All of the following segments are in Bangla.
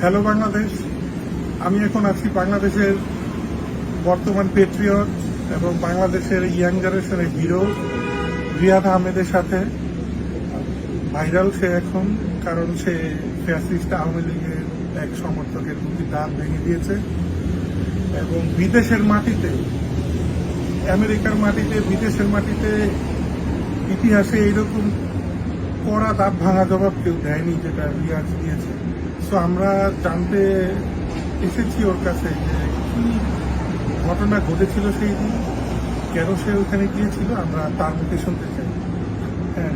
হ্যালো বাংলাদেশ আমি এখন আছি বাংলাদেশের বর্তমান পেট্রিয়ট এবং বাংলাদেশের ইয়াং জেনারেশনের হিরো রিয়াদ আহমেদের সাথে। ভাইরাল সে এখন, কারণ সে ফ্যাসিস্ট আওয়ামী লীগের এক সমর্থকের দুটি দাঁত ভেঙে দিয়েছে। এবং বিদেশের মাটিতে, আমেরিকার মাটিতে, বিদেশের মাটিতে ইতিহাসে এইরকম কড়া দাঁত ভাঙা জবাব কেউ দেয়নি যেটা রিয়াজ দিয়েছে। সো আমরা জানতে এসেছি ওর কাছে যে কি ঘটনা ঘটেছিল সেই দিন কেন সে ওখানে গিয়েছিল আমরা তার মুখে শুনতে চাই। হ্যাঁ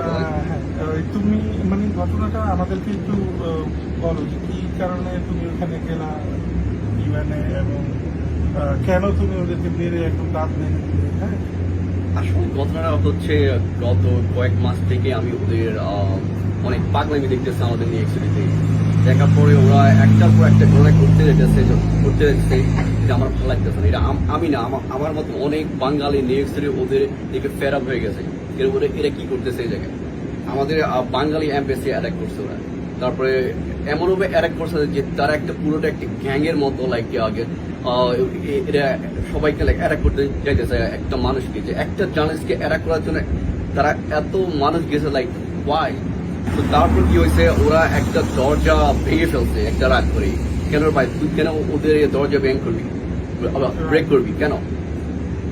আহ, হ্যাঁ তুমি মানে ঘটনাটা আমাদেরকে একটু বলো যে কি কারণে তুমি ওখানে গেলা ইউএনএ এবং কেন তুমি ওদেরকে মেরে একদম দাঁত ভেঙে দিলে হ্যাঁ? আসলে ঘটনাটা হচ্ছে গত কয়েক মাস থেকে আমি ওদের অনেক পাগলামি দেখতেছে আমাদের নিয়ে অ্যাকচুয়ালিতে দেখার পরে ওরা একটার পর একটা ঘটনা করতে যেতেছে করতে যেতেছে এটা আমার ভালো লাগতেছে না। এটা আমি না, আমার মতো অনেক বাঙালি নিয়ে ওদের দিকে ফের আপ হয়ে গেছে। এর উপরে এরা কি করতেছে এই জায়গায়? আমাদের বাঙালি এমবেসি অ্যাটাক করছে ওরা। তারপরে এমনভাবে অ্যাটাক করছে যে তারা একটা পুরোটা একটা গ্যাংয়ের মতো লাইক আগে এরা সবাইকে লাইক অ্যাটাক করতে চাইতেছে একটা মানুষকে। যে একটা জার্নালিস্টকে অ্যাটাক করার জন্য তারা এত মানুষ গেছে লাইক ওয়াই তো তারপর কি হয়েছে ওরা একটা দরজা ভেঙে ফেলছে একটা রাত করে কেন ভাই? তুই কেন ওদের দরজা ভেঙে করবি? ব্রেক করবি? কেন?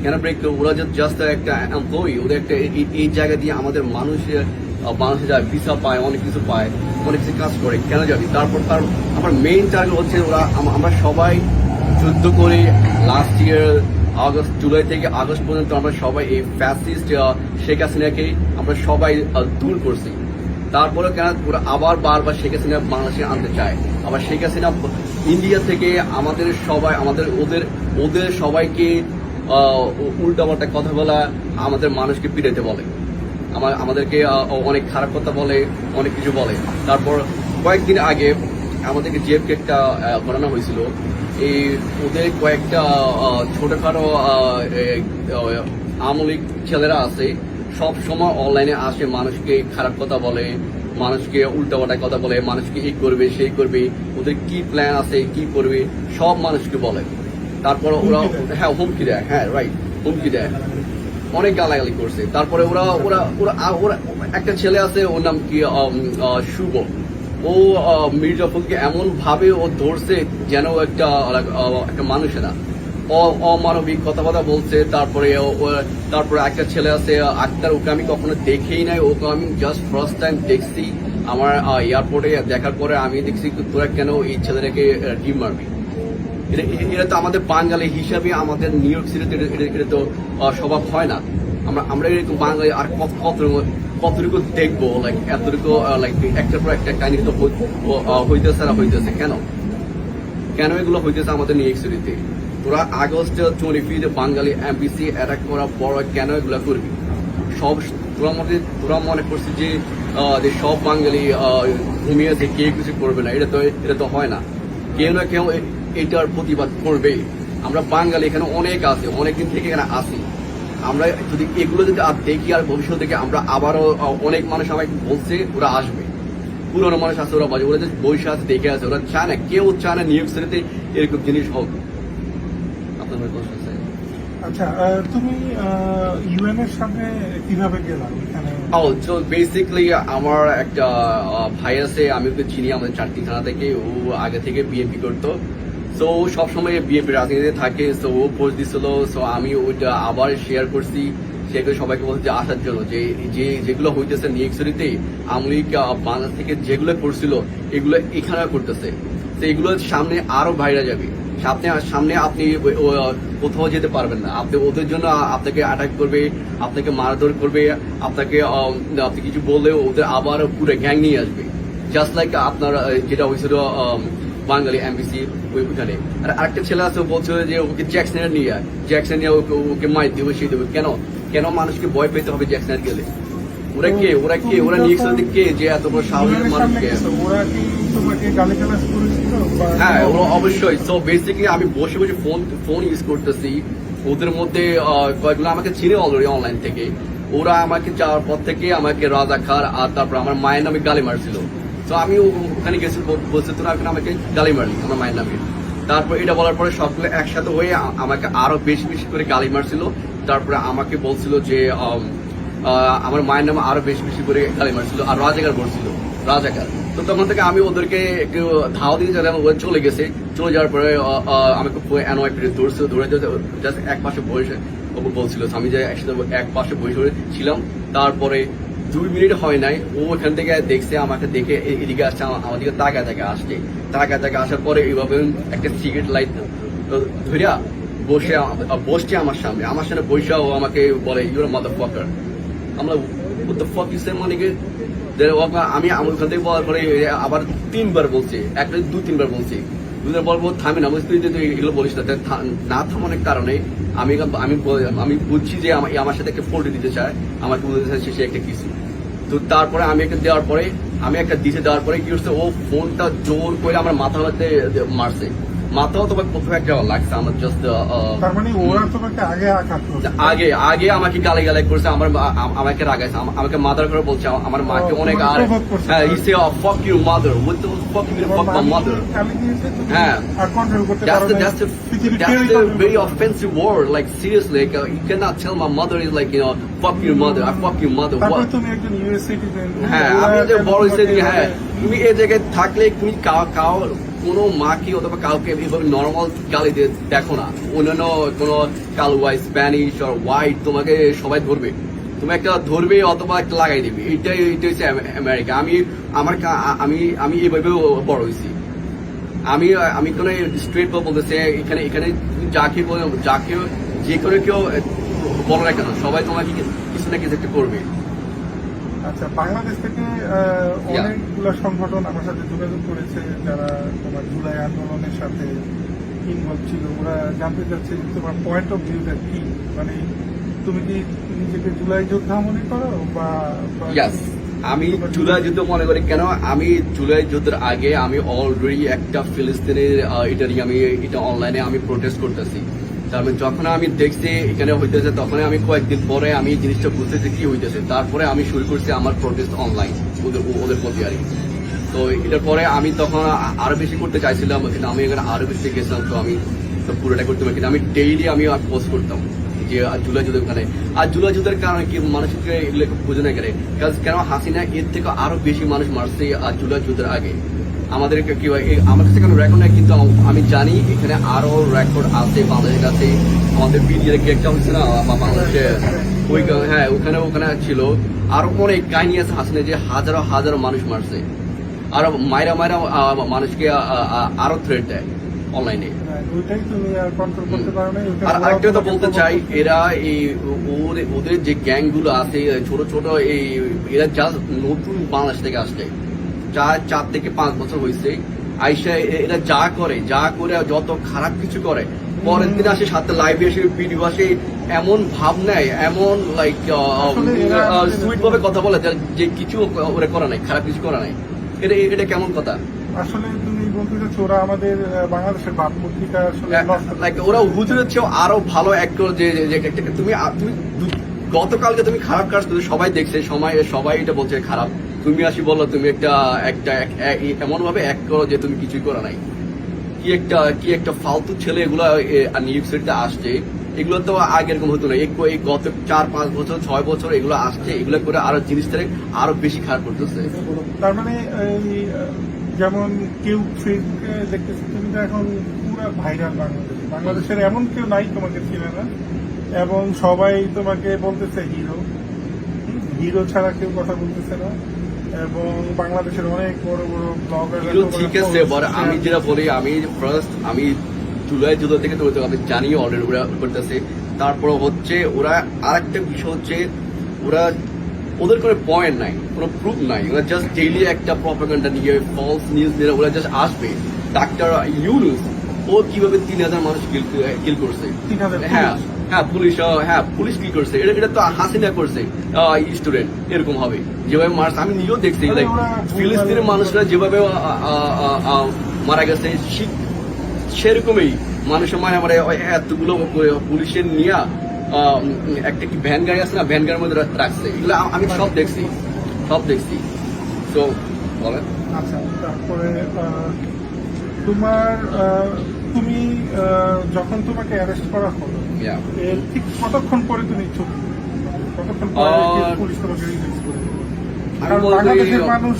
কেন ব্রেক করব? ওরা জাস্ট একটা এমপ্লয়ি ওদের একটা এই- জায়গা দিয়ে আমাদের মানুষের আহ, যায় ভিসা পায় অনেক কিছু পায় অনেক কিছু কাজ করে কেন যাবি? তারপর তার আমার মেইন টার্গেট হচ্ছে ওরা আমরা সবাই যুদ্ধ করে লাস্ট ইয়ার আগস্ট জুলাই থেকে আগস্ট পর্যন্ত আমরা সবাই এই ফ্যাসিস্ট শেখ হাসিনাকে আমরা সবাই দূর করছি। তারপরে কেন ওরা আবার বারবার শেখ হাসিনা বাংলাদেশে আনতে চায়? আবার শেখ হাসিনা ইন্ডিয়া থেকে আমাদের সবাই, আমাদের ওদের ওদের সবাইকে উল্টা পাল্টা কথা বলা আমাদের মানুষকে পিটাইতে বলে। আমার, আমাদেরকে অনেক খারাপ কথা বলে, অনেক কিছু বলে। তারপর কয়েকদিন আগে আমাদেরকে জিএফকে একটা ঘটনা হয়েছিল। এই ওদের কয়েকটা ছোটখাটো লীগ ছেলেরা আছে সব সময় অনলাইনে আসে, মানুষকে খারাপ কথা বলে, মানুষকে উল্টাপাল্টা কথা বলে, মানুষকে এই করবে, সেই করবে, ওদের কি প্ল্যান আছে, কি করবে, সব মানুষকে বলে। তারপর ওরা হ্যাঁ হুমকি দেয় হ্যাঁ রাইট হুমকি দেয়। অনেক গালাগালি করছে। তারপরে ওরা ওরা ওরা একটা ছেলে আছে, ওর নাম কি শুভ। ও মির্জাফরকে এমন ভাবে ও ধরছে যেন একটা একটা মানুষেরা অ- অমানবিক কথাবার্তা বলছে, তারপরে তারপরে একটা ছেলে আছে, আক্তার, ওকে আমি কখনো দেখেই নাই, ওকে আমি জাস্ট ফার্স্ট টাইম দেখছি। আমার এয়ারপোর্টে দেখার পরে আমি দেখছি তোরা কেন এই ছেলেটাকে ডিম মারবি? এটা তো আমাদের বাঙালি হিসাবে আমাদের নিউ ইয়র্ক সিটিতে এটা- তো স্বভাব হয় না। আমরা আমরা এরকম বাঙালি, আর কত কতটুকু কতটুকু দেখব লাইক এতটুকু লাইক একটার পর একটা কাহিনী তো হইতেছে না, হইতেছে। কেন? কেন এগুলো হইতেছে আমাদের নিউ ইয়র্ক সিটিতে তোরা August twenty fifth Bengali MBC attack করার পর কেন এগুলো করবি? সব তোরা মনে তোরা মনে করছিস যে যে সব বাঙালি আহ, ঘুমিয়ে আছে কে কিছু করবে না। এটা তো এটা তো হয় না। কেউ না কেউ এটার প্রতিবাদ করবে আমরা বাঙালি এখানে অনেক আছে অনেকদিন থেকে এখানে আসি আমরা যদি এগুলো যদি আর দেখি আর ভবিষ্যৎ থেকে আমরা আবারও অনেক মানুষ আমাকে বলছে ওরা আসবে। পুরোনো মানুষ আছে ওরা বাজে ওরা বসে আছে দেখে আছে ওরা চায় না কেউ চায় না নিউ ইয়র্ক সিটিতে এরকম জিনিস হোক আপনার মনে কষ্ট আছে? আচ্ছা ও তো বেসিক্যালি আমার একটা ভাই আছে, আমি ওকে চিনি, আমাদের চারটি থানা থেকে, ও আগে থেকে করতো। সবসময় রাজনীতিতে থাকে ও পোস্ট দিছিল সো আমি ওইটা আবার শেয়ার করছি সেগুলো সবাইকে বলছে যে আসার জন্য, যে যে, যেগুলো হইতেছে নিউক্সরিতে আমলিক বাংলাদেশ থেকে যেগুলো করছিল, এগুলো এখানে করতেছে। তো এগুলো সামনে আরও বাইরে যাবে। সামনে সামনে আপনি কোথাও যেতে পারবেন না। আপনি ওদের জন্য আপনাকে অ্যাটাক করবে, আপনাকে মারধর করবে, আপনাকে আপনি কিছু বললে ওদের আবার পুরো গ্যাং নিয়ে আসবে। জাস্ট লাইক আপনার যেটা হয়েছিল বাঙালি এমবিসি ওইখানে। আর আরেকটা ছেলে আছে বলছিল যে ওকে জ্যাকসনের নিয়ে। জ্যাকসন নিয়ে ওকে ওকে মাইর দেবো, সেই দেবে। কেন? কেন মানুষকে ভয় পেতে হবে জ্যাকসনের গেলে? ওরা কে? ওরা কে? ওরা নিয়ে কে যে এত বড় মানুষকে ওরা কি তোমাকে গালিগালাজ করেছিল হ্যাঁ ওরা অবশ্যই। তো বেসিক্যালি আমি বসে বসে ফোন ফোন ইউজ করতেছি। ওদের মধ্যে কয়েকগুলো আমাকে চিনে অলরেডি অনলাইন থেকে। ওরা আমাকে যাওয়ার পর থেকে আমাকে রাজা খার আর তারপর আমার মায়ের নামে গালি মারছিল। তো আমি ওখানে গেছি বল- বলছে তোরা এখন আমাকে গালি মারলি আমার মায়ের নামে। তারপর এটা বলার পরে সবগুলো একসাথে হয়ে আমাকে আরও বেশি বেশি করে গালি মারছিল। তারপরে আমাকে বলছিল যে আমার মায়ের নামে আরও বেশি বেশি করে গালি মারছিল আর রাজাকার বলছিল রাজাকার। তো তখন থেকে আমি ওদেরকে একটু ধাওয়া দিয়ে যারা ওরা চলে গেছে। চলে যাওয়ার পরে আহ, আমাকে এনওয়াই পিরিয়ড ধরছিল ধরে জাস্ট এক পাশে বসে ও বলছিল আমি যে একসাথে এক পাশে বসে ছিলাম তারপরে দুই মিনিট হয় নাই ও এখান থেকে দেখছে আমাকে দেখে এদিকে আসছে আমার দিকে তাকা তাকে আসছে। তাকা তাকে আসার পরে এইভাবে একটা সিগারেট লাইট ধরিয়া বসে বসছে আমার সামনে। আমার সামনে বসে ও আমাকে বলে ইউর মাদার ফকার আমরা what the fuck you say মানে কি Then ও আমা- ওখান থেকে বলার পরে আবার তিনবার বলছি, একটা দু, তিনবার বলছি। দুবার বলব থামে না বুঝতে তুই এগুলো বলিস না। না থামানোর কারণে আমি আমি আমি বুঝছি যে আমার সাথে একটা ফোল্ড দিতে চায়, আমাকে বলতে চাইছে সে একটা কিছু তো তারপরে আমি একটা দেওয়ার পরে, আমি একটা দিতে দেওয়ার পরে কি হচ্ছে, ও ফোনটা জোর করে আমার মাথার মধ্যে মারছে। মাথাও তো প্রথমে একটা লাগছে আমার জাস্ট তার মানে ওরা তোমাকে আগে আঘাত আগে আগে আমাকে গালে গালে করছে আমার আমাকে রাগাইছে আমাকে মাদার করে বলছে আম- আমার মাকে অনেক আর। হ্যাঁ ইসে ফক ইউর মাদার উইথ ফক এবং ফক মাই মাদার হ্যাঁ। আর control করতে That's পারো the নাই। that's the পৃথিবীর that's কেউই the control very করতে পারবে না। uh, you your mother. I fuck your mother. তারপরে? তুমি একজন ইউএস সিটিজেন হ্যাঁ আমি যে বড় হয়েছে হ্যাঁ তুমি এই জায়গায় থাকলে তুমি কাউ কাউ কোনো মাকে অথবা কাউকে এভাবে নর্মাল গালি দেখো না। অন্যান্য কোনো কালো ওয়াই স্প্যানিশ আর হোয়াইট তোমাকে সবাই ধরবে। তুমি একটা ধরবে অথবা একটা লাগাই দিবে। এইটাই এটা হচ্ছে আমেরিকা আমি, আমার আমি আমি এইভাবে বড় হয়েছি। আমি আমি কোনো স্ট্রেট বা বলতেছে এখানে এখানে যাকে যাকে যে কোনো কেউ বলো না কেন, সবাই তোমাকে কিছু না কিছু একটা করবে। আচ্ছা বাংলাদেশ থেকে. অনেকগুলো সংগঠন আমার সাথে যোগাযোগ করেছে যারা তোমার জুলাই আন্দোলনের সাথে ইনভলভ ছিল। ওরা জানতে চাচ্ছে তোমার পয়েন্ট অফ ভিউটা কি? মানে তুমি কি নিজেকে জুলাই যোদ্ধা মনে করো বা আমি জুলাই যুদ্ধ মনে করি কেন? আমি জুলাই যুদ্ধের আগে আমি অলরেডি একটা ফিলিস্তিনের এটা নিয়ে আমি এটা অনলাইনে আমি প্রোটেস্ট করতেছি। তারপরে যখন আমি দেখছি এখানে হইতেছে তখন আমি কয়েকদিন পরে আমি জিনিসটা বুঝতেছি কি হইতেছে। তারপরে আমি শুরু করছি আমার প্রোটেস্ট অনলাইন ওদের ওদের প্রতি আর তো এটার পরে আমি তখন আরও বেশি করতে চাইছিলাম, কিন্তু আমি এখানে আরও বেশি গেছিলাম, তো আমি তো পুরোটা করতে পারি কিন্তু আমি ডেইলি আমি পোস্ট করতাম যে জুলাই যুদ্ধের ওখানে আর জুলাই যুদ্ধের কারণে কি মানুষকে এগুলো বোঝে না কেন কারণ কেন হাসিনা এর থেকে আরও বেশি মানুষ মারছে আর জুলাই যুদ্ধের আগে? আমাদের কি হয়, এই- আমার কাছে কোনো রেকর্ড নাই কিন্তু আমি জানি এখানে আরও রেকর্ড আছে বাংলাদেশের কাছে আমাদের বিডিআর কি একটা হচ্ছে না বাংলাদেশে ওই হ্যাঁ ওখানে ওখানে ছিল। আরও অনেক কাহিনী আছে হাসিনা যে হাজারো হাজারো মানুষ মারছে। আর মায়েরা মায়েরা মানুষকে আরও থ্রেট দেয় অনলাইনে হ্যাঁ, আর আরেকটা কথা বলতে চাই এরা এই ওদের যে গ্যাংগুলো আছে ছোট ছোট এই এরা জাস্ট নতুন বাংলাদেশ থেকে আসছে। চার চার থেকে পাঁচ বছর হয়েছে আইসা এরা যা করে যা করে যত খারাপ কিছু করে পরের দিন আসে সাথে লাইভে এসে ভিডিও আসে এমন ভাব নেয় এমন লাইক সুইট ভাবে কথা বলে যে- কিছু ওরা করা নাই খারাপ কিছু করা নাই। এটা এটা কেমন কথা? আসলে তুমি বলতে চাচ্ছ ওরা আমাদের বাংলাদেশের নষ্ট লাইক ওরা হুজুরের চেয়েও আরও ভালো অ্যাক্টর যে তুমি তুমি গতকালকে তুমি খারাপ কাজ সবাই দেখছে সবাই সবাই এটা বলছে খারাপ। তুমি আসি বলো, তুমি একটা একটা এমন ভাবে অ্যাক্ট করো যে তুমি কিছুই করা নাই। কি একটা কি একটা ফালতু ছেলে এগুলো নিউজ সিটিতে আসছে। এগুলো তো আগে এরকম হতো না। এই গত চার, পাঁচ বছর, ছয় বছর এগুলো আসছে, এগুলো করে আরও জিনিসটাকে আরও বেশি খারাপ করতেছে তার মানে যেমন কেউ ফেসবুকে দেখতেছি, তুমি তো এখন পুরো ভাইরাল বাংলাদেশে। বাংলাদেশের এমন কেউ নাই তোমাকে চিনে না। এবং সবাই তোমাকে বলতেছে হিরো হিরো ছাড়া কেউ কথা বলতেছে না। এবং বাংলাদেশের অনেক বড় বড় ব্লগার ঠিক আছে বড় আমি যেটা বলি আমি ফার্স্ট আমি জুলাই যুদ্ধ থেকে তো আমি জানি অলরেডি ওরা করতেছে। তারপর হচ্ছে ওরা আরেকটা বিষয় হচ্ছে ওরা ওদের কোনো পয়েন্ট নাই কোনো প্রুফ নাই। ওরা জাস্ট ডেইলি একটা প্রপাগান্ডা নিয়ে ফলস নিউজ নিয়ে ওরা জাস্ট আসবে। ডাক্তার ইউনুস ও কীভাবে তিন হাজার মানুষ কিল করছে? হ্যাঁ হ্যাঁ পুলিশ হ্যাঁ পুলিশ কি করছে? এটা এটা তো হাসিনা করছে। স্টুডেন্ট এরকম হবে। যেভাবে মার্চ আমি নিজেও দেখছি লাইক ফিলিস্তিনের মানুষরা যেভাবে মারা গেছে সেরকমই মানুষের মানে আমার এতগুলো পুলিশের নিয়ে একটা কি ভ্যান গাড়ি আছে না ভ্যান গাড়ির মধ্যে রাখছে। এগুলো আমি সব দেখছি সব দেখছি। তো বলেন। আচ্ছা তারপরে তোমার তুমি যখন তোমাকে অ্যারেস্ট করা হলো ঠিক কতক্ষণ পরে তুমি ছবি কতক্ষণ পরে পুলিশ তোমাকে রিলিজ করে আমি কারণ বাংলাদেশের মানুষ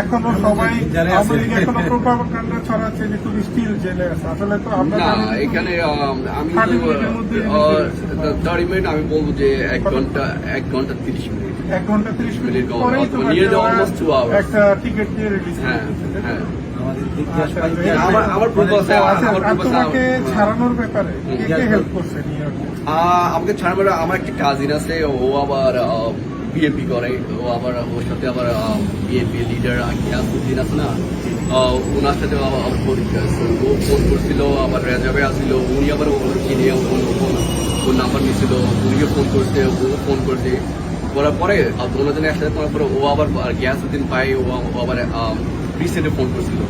এখনও সবাই আওয়ামী এখনও প্রোপাগান্ডা ছড়াচ্ছে যে তুমি স্টিল জেলে আছে। আসলে তো আমরা না জানি যে তুমি- এখানে আমি 30 মিনিটের মধ্যে থার্টি মিনিট আমি বলব যে এক ঘণ্টা এক ঘণ্টা তিরিশ মিনিট। এক ঘণ্টা তিরিশ মিনিট পরেই. একটা টিকিট দিয়ে রিলিজ হ্যাঁ হ্যাঁ। আমাদের ইতিহাস আচ্ছা, আমার আমার প্রপোজ আচ্ছা, আমার আর প্রপোজ ছাড়ানোর ব্যাপারে কে কে হেল্প করছে আমাকে ছাড়া আমার একটা কাজিন আছে ও আবার বিএনপি করে। ও আবার ওর সাথে আবার বিএনপি লিডার গিয়াসুদ্দিন আছে না? ওনার সাথে আবার আছে। ও ফোন করছিল আবার রেজাবে আসছিল। উনি আবার ওর চিনি ওর নাম্বার নিছিল। উনিও ফোন করছে ও ফোন করছে। করার পরে একসাথে করার পরে ও আবার গিয়াসুদ্দিন ভাই ও ও আবার রিসেন্টে ফোন করছিল।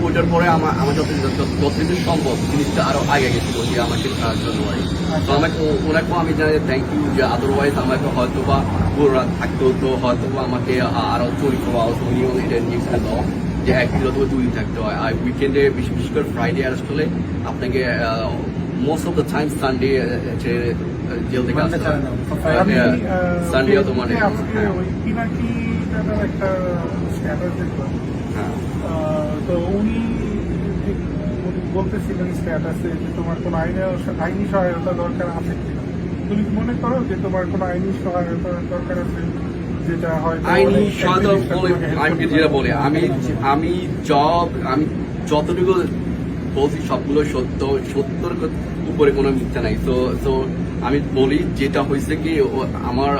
ওইটার পরে আমার আমার যত যত- যতদিন সম্ভব জিনিসটা আরও আগে গেছিল যে আমাকে সাহায্য নয় তো আমাকে ওনাকেও আমি জানি থ্যাংক ইউ যে আদারওয়াইজ আমাকে হয়তো বা পুরো থাকতে হতো হয়তো বা আমাকে আরও চরিত্র বা উনিও এটা নিয়েছিল। দাও যে একদিন অথবা দুই দিন থাকতে হয়। আর উইকেন্ডে বিশেষ বিশেষ করে ফ্রাইডে অ্যারেস্ট হলে আপনাকে most of the time Sunday jail থেকে আসতে হয়। সানডে অথবা মানে দাদার একটা স্ট্যাটাস দেখলাম হ্যাঁ। তো উনি বলতেছিলেন স্ট্যাটাসে যে তোমার কোনো আইনে আইনি সহায়তা দরকার আছে কিনা। তুমি মনে করো যে তোমার কোনো আইনি সহায়তা দরকার আছে যেটা আইনি সহায়তা help আমি যেটা। বলে আমি আমি জব আমি যতটুকু বলছি সবগুলো সত্য সত্যর উপরে কোনো মিথ্যা নাই। তো তো আমি বলি যেটা হয়েছে কি আমার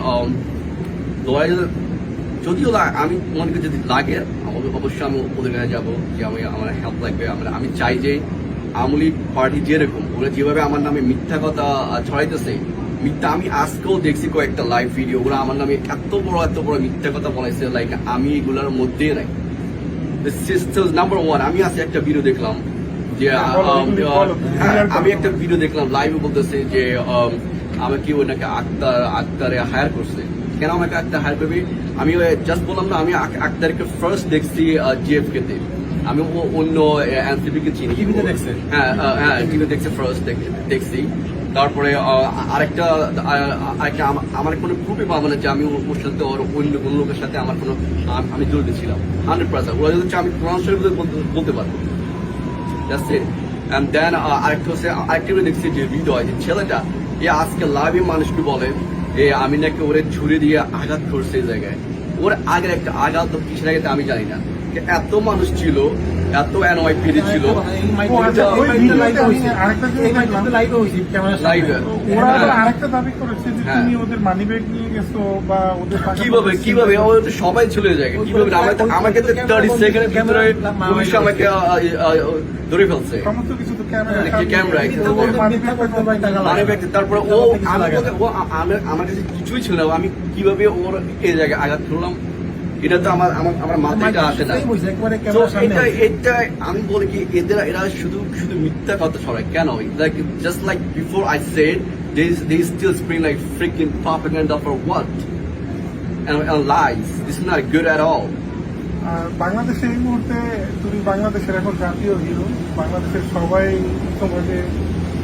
যদিও আমি মনে করি যদি লাগে অবশ্যই আমি ওদের কাছে যাব যে আমি আমার হেল্প লাগবে। আমরা আমি চাই যে আওয়ামী লীগ পার্টি যেরকম ওরা যেভাবে আমার নামে মিথ্যা কথা ছড়াইতেছে মিথ্যা আমি আজকেও দেখছি কয়েকটা লাইভ ভিডিও ওরা আমার নামে এত বড় এত বড় মিথ্যা কথা বলাইছে লাইক আমি এগুলোর মধ্যে নাই। নাম্বার ওয়ান আমি আজকে একটা ভিডিও দেখলাম যে হ্যাঁ, হ্যাঁ। আমি একটা ভিডিও দেখলাম লাইভে বলতেছে যে আমাকে ওনাকে আক্তার আক্তারে হায়ার করছে। কেন আমাকে আক্তার হায়ার করবে? আমি জাস্ট বললাম না আমি আক- আক্তারকে ফার্স্ট দেখছি জিএফকে তে। আমি অন্য এনসিপি কে চিনি। দেখছেন? হ্যাঁ হ্যাঁ টিভি দেখছি ফার্স্ট দেখছি। তারপরে আরেকটা আরেকটা আমার কোনো প্রুফই পাবো না যে আমি ওর সাথে ওর অন্য কোনো লোকের সাথে আমার কোনো আমি জড়িত ছিলাম। হান্ড্রেড পার্সেন্ট ওরা যদি আমি কোরআন শরীফ বলতে পারব। Uh, আরেকটা হচ্ছে আরেকটা দেখছি যে হৃদয় যে ছেলেটা এ আজকে লাভে মানুষকে বলে এ আমি নাকি ওরে ছুরি দিয়ে আঘাত করছে এই জায়গায়। ওর আগের একটা আঘাত তো কিসের আগে আমি জানি না। এত মানুষ ছিল, এত এনওয়াইপিডি ছিল। হ্যাঁ। যে কীভাবে? কীভাবে। সবাই চলে যায় কীভাবে? আমাকে থার্টি ভিতরে আমাকে ধরে ফেলছে। সমস্ত কিছু মানি মানে তারপরে ও ও আমার- কাছে কিছুই ছিল না। আমি কীভাবে ওর এই জায়গায় আঘাত করলাম এটা তো আমার আমার আসে না। এটা এটা আমি বলি কি এদের এরা শুধু শুধু মিথ্যা কথা ছড়ায়। কেন? Like just like before I said they they still spring like freaking propaganda for what? And, lies. Is not good at all. বাংলাদেশে এই মুহূর্তে তুমি বাংলাদেশের এখন জাতীয় হিরো। বাংলাদেশের সবাই তোমাকে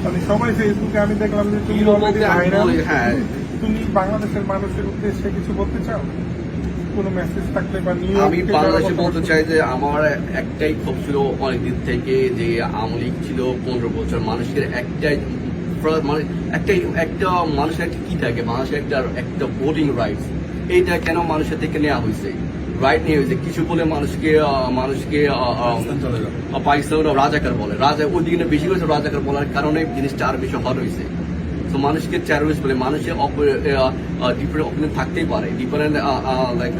মানে সবাই ফেসবুকে আমি দেখলাম যে তুমি হ্যাঁ। তুমি বাংলাদেশের মানুষের উদ্দেশ্যে কিছু বলতে চাও? কোনো মেসেজ থাকলে বা নিউ আমি বাংলাদেশে বলতে চাই যে আমার একটাই ক্ষোভ ছিল অনেকদিন থেকে যে আওয়ামী লীগ ছিল পনেরো বছর মানুষের একটাই মানে একটাই একটা মানুষের একটা কি থাকে? মানুষের একটা একটা ভোটিং রাইটস এইটা কেন মানুষের থেকে নেওয়া হয়েছে রাইট নিয়ে হয়েছে কিছু বলে মানুষকে মানুষকে পাকিস্তান রাজাকার বলে। রাজা ওই দিকে বেশি করে রাজাকার বলার কারণে জিনিসটা আরও বেশি হট হয়েছে। তো মানুষকে টেরোরিস্ট বলে মানুষের ডিফারেন্ট অপিনিয়ন থাকতেই পারে। ডিফারেন্ট লাইক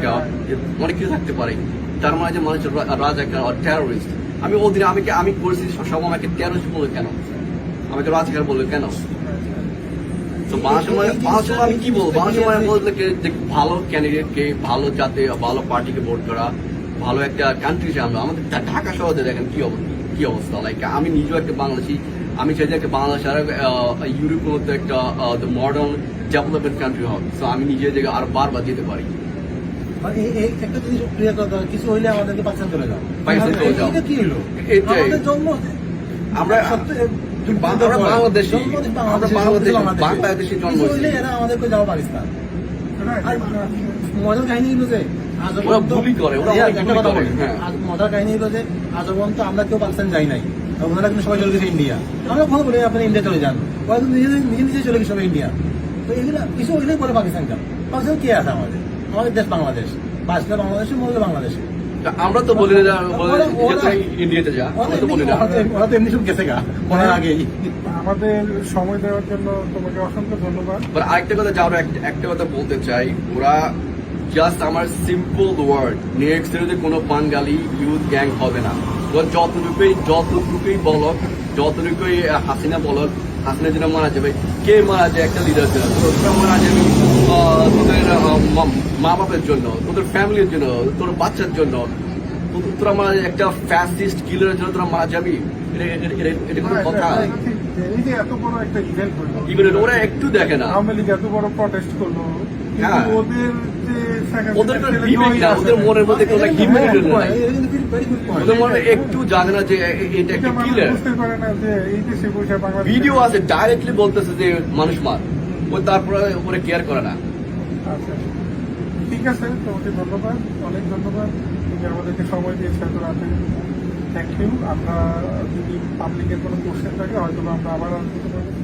অনেক কিছু থাকতে পারে। তার মানে যে মানুষের রাজাকার টেরোরিস্ট আমি ওদিন আমি আমি পরিস্থিতি সব আমাকে টেরোরিস্ট বলে কেন? আমাকে রাজাকার বলল কেন? তো আমি কি বলব? বাংলা বলতে যে ভালো ক্যান্ডিডেটকে ভালো জাতে ভালো পার্টিকে ভোট করা ভালো একটা কান্ট্রি চাই আমরা আমাদের ঢাকা শহরে দেখেন কি অবস্থা কি অবস্থা? লাইক আমি নিজেও একটা বাংলাদেশি আমি চাই যে একটা বাংলাদেশ আর ইউরোপের মধ্যে একটা মডার্ন ডেভেলপমেন্ট কান্ট্রি হবে তো আমি নিজের জায়গায় আরও বারবার যেতে পারি। এই- এই একটা জিনিস ক্লিয়ার করতে হবে, কিছু হইলে আমাদেরকে পাকিস্তান চলে যাও পাকিস্তান চলে যাও। কি হলো আমাদের জন্ম আমরা বাংলাদেশী। জন্মদিন আমরা বাংলাদেশী, বাংলাদেশী, বাংলাদেশী। বাংলাদেশী জন্ম কিছু হয়েছে। হইলে এরা আমাদেরকে যাও পাকিস্তান। আর মজার কাহিনী হলো ওরা পর্যন্ত- করে, ওরা হ্যাঁ, একটা কথা করে, বলি। আজ মজার কাহিনী হলো আজ পর্যন্ত আমরা কেউ পাকিস্তান যাই নাই। ওনারা কিন্তু সবাই চলে গেছে ইন্ডিয়া। আমরা কখনো বলি আপনি ইন্ডিয়া চলে যান। ওরা নিজে নিজে নিজে চলে গেছে সবাই ইন্ডিয়া। তো এগুলো কিছু পাকিস্তান যান। পাকিস্তান কে আছে আমাদের? আমাদের দেশ বাংলাদেশ। বাঁচলে বাংলাদেশে মরলে বাংলাদেশে। আমরা তো বলি না ইন্ডিয়াতে যা আমরা তো বলি না। ওরা তো- এমনি সব গেছে গা মরার আগেই। আমাদের সময় দেওয়ার জন্য তোমাকে অসংখ্য ধন্যবাদ। বাট আরেকটা কথা যা একটা কথা বলতে চাই ওরা জাস্ট আমার সিম্পল ওয়ার্ড নেক্সট সিরিজে কোনো বাঙালি ইউথ গ্যাং হবে না। ওরা যতটুকুই যতটুকুই বলক যতটুকুই হাসিনা বলক হাসিনা যেটা মারা যাবে কে মারা যায় একটা লিডার ছিল? তোরা মারা যাবে তোদের মা- বাপের জন্য তোদের ফ্যামিলির জন্য তোর বাচ্চার জন্য তো- তোরা মারা একটা ফ্যাসিস্ট কিলারের জন্য তোরা মারা যাবি এটা এটা- কোনো কথা? এটা- এটা ঠিক যে এই যে এত বড় একটা ইভেন্ট হলো। ইভেন ওরা একটু দেখে না। আওয়ামী লীগ এত বড় প্রটেস্ট করল। হ্যাঁ। ওদের ওদের বিবেক না, ওদের মনের মধ্যে কোনো হিউম্যানিটি নাই এটা কিন্তু very good point. ওদের মনে একটু জানে না যে এটা একটা কিলার ভিডিও আছে ডাইরেক্টলি বলতেছে যে মানুষ মার। ও তারপরে ওরে কেয়ার করে না। আচ্ছা। ঠিক আছে তোমাকে ধন্যবাদ অনেক ধন্যবাদ। তুমি আমাদেরকে সময় দিয়েছ এত রাতে। থ্যাংক ইউ আমরা যদি পাবলিকের কোনো কোশ্চেন থাকে হয়তো আমরা আবার করব।